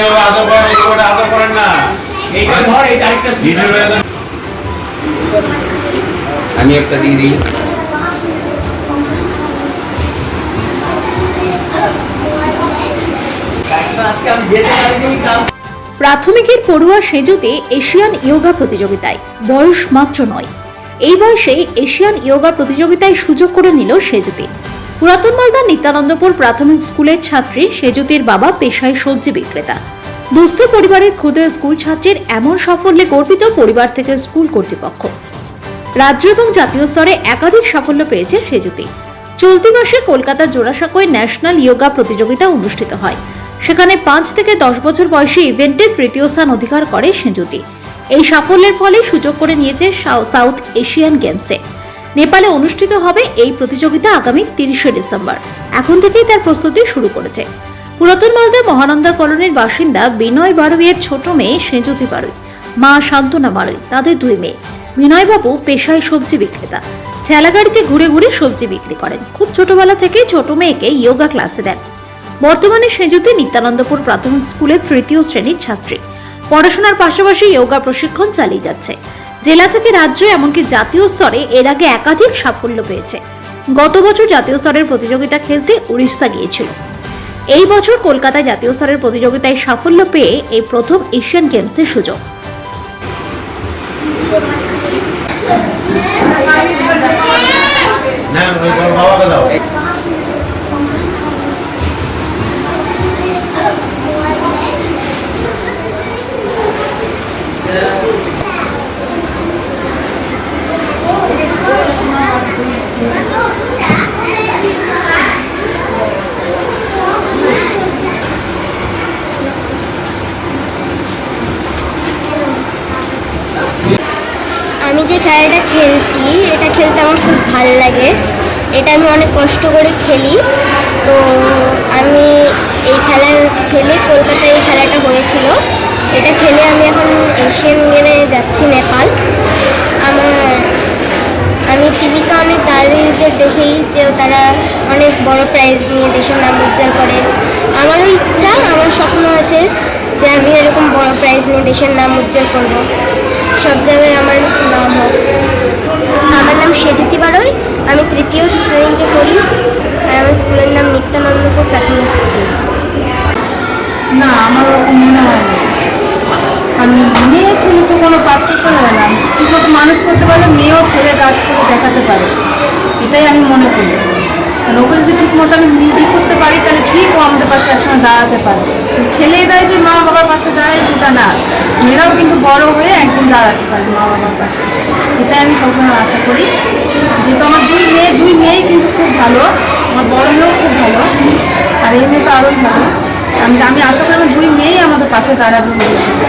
এইভাবে আদর করেন এইভাবে আদর করেন না। এইটা ধর এই তারিখটা আমি একটা দিয়ে দিই আজকে আমি যেতে পারিনি কাল প্রাথমিকের পড়ুয়া সেজুতে এশিয়ান ইয়োগা প্রতিযোগিতায় বয়স মাত্র নয়। এই বয়সে এশিয়ান ইয়োগা প্রতিযোগিতায় সুযোগ করে নিল সেজুতি। পুরাতন মালদার নিত্যানন্দপুর প্রাথমিক স্কুলের ছাত্রী সেজুতির বাবা পেশায় সবজি বিক্রেতা। দুস্থ পরিবারের ক্ষুদে স্কুল ছাত্রীর এমন সাফল্যে গর্বিত পরিবার থেকে স্কুল কর্তৃপক্ষ। রাজ্য এবং জাতীয় স্তরে একাধিক সাফল্য পেয়েছে সেজুতি। চলতি মাসে কলকাতা জোড়াসাঁকোয় ন্যাশনাল ইয়োগা প্রতিযোগিতা অনুষ্ঠিত হয়। সেখানে পাঁচ থেকে দশ বছর বয়সী ইভেন্টে তৃতীয় স্থান অধিকার করে সেজুতি। এই সাফল্যের ফলে সুযোগ করে নিয়েছে সাউ- সাউথ এশিয়ান গেমসে। নেপালে অনুষ্ঠিত হবে এই প্রতিযোগিতা আগামী তিরিশে ডিসেম্বর। এখন থেকেই তার প্রস্তুতি শুরু করেছে। পুরাতন মালদা মহানন্দা কলোনির বাসিন্দা বিনয় বারুইয়ের ছোট মেয়ে সেজুতি বারুই, মা শান্তনা বারুই, তাদের দুই মেয়ে। বিনয়বাবু পেশায় সবজি বিক্রেতা। ঠেলাগাড়িতে ঘুরে ঘুরে সবজি বিক্রি করেন। খুব ছোটবেলা থেকে ছোট মেয়েকে ইয়োগা ক্লাসে দেন। বর্তমানে সেজুতি নিত্যানন্দপুর প্রাথমিক স্কুলের তৃতীয় শ্রেণির ছাত্রী। পড়াশোনার পাশাপাশি যোগা প্রশিক্ষণ চালিয়ে যাচ্ছে। জেলা থেকে রাজ্য এমনকি জাতীয় স্তরে এর আগে একাধিক সাফল্য পেয়েছে। গত বছর জাতীয় স্তরের প্রতিযোগিতা খেলতে উড়িষ্যা গিয়েছিল। এই বছর কলকাতায় জাতীয় স্তরের প্রতিযোগিতায় সাফল্য পেয়ে এই প্রথম এশিয়ান গেমসের সুযোগ না ওই তোর বাবাকে দাও আমি যে খেলাটা খেলছি, এটা খেলতে আমার খুব ভালো লাগে। এটা আমি অনেক কষ্ট করে খেলি। তো আমি এই খেলা খেলে কলকাতায় এই খেলাটা হয়েছিল। এটা খেলে আমি এখন এশিয়ান গেমে যাচ্ছি, নেপাল। আমার, আমি টিভিতে অনেক দাদিদের দেখেই যে তারা অনেক বড় প্রাইজ নিয়ে দেশের নাম উজ্জ্বল করে। আমারও ইচ্ছা, আমার স্বপ্ন আছে যে আমি এরকম বড় প্রাইজ নিয়ে দেশের নাম উজ্জ্বল করব। সব জায়গায় আমার আমার নাম সেজুতি বারই, আমি তৃতীয় শ্রেণীতে পড়ি আর আমার স্কুলের নাম নিত্যানন্দপুর প্রাথমিক স্কুল। না, আমার ওরকম মনে হয় না। কারণ মেয়ে ছেলে তো কোনো পার্থক্য হয় না। ঠিক মতো মানুষ করতে পারলে মেয়েও ছেলে কাজ করে দেখাতে পারে। এটাই আমি মনে করি। কারণ ওকে যদি ঠিক মতো আমি নিজে করতে পারি, তাহলে ঠিক ও আমাদের পাশে একসময় দাঁড়াতে পারে ছেলেরাই যে মা বাবার পাশে দাঁড়ায় সেটা না। মেয়েরাও কিন্তু বড় হয়ে একদিন দাঁড়াতে পারে মা বাবার পাশে। এটাই আমি সবসময় আশা করি। যেহেতু আমার দুই মেয়ে, দুই মেয়েই কিন্তু খুব ভালো। আমার বড় মেয়েও খুব ভালো। আর এই মেয়ে তো আরোই ভালো। আমি আমি আশা করি আমার দুই মেয়েই আমাদের পাশে দাঁড়াবে ভবিষ্যতে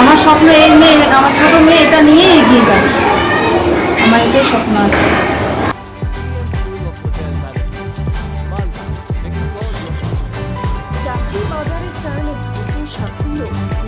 আমার স্বপ্ন এই মেয়ে, আমার ছোটো মেয়ে এটা নিয়েই এগিয়ে যাবে। আমার এটাই স্বপ্ন আছে।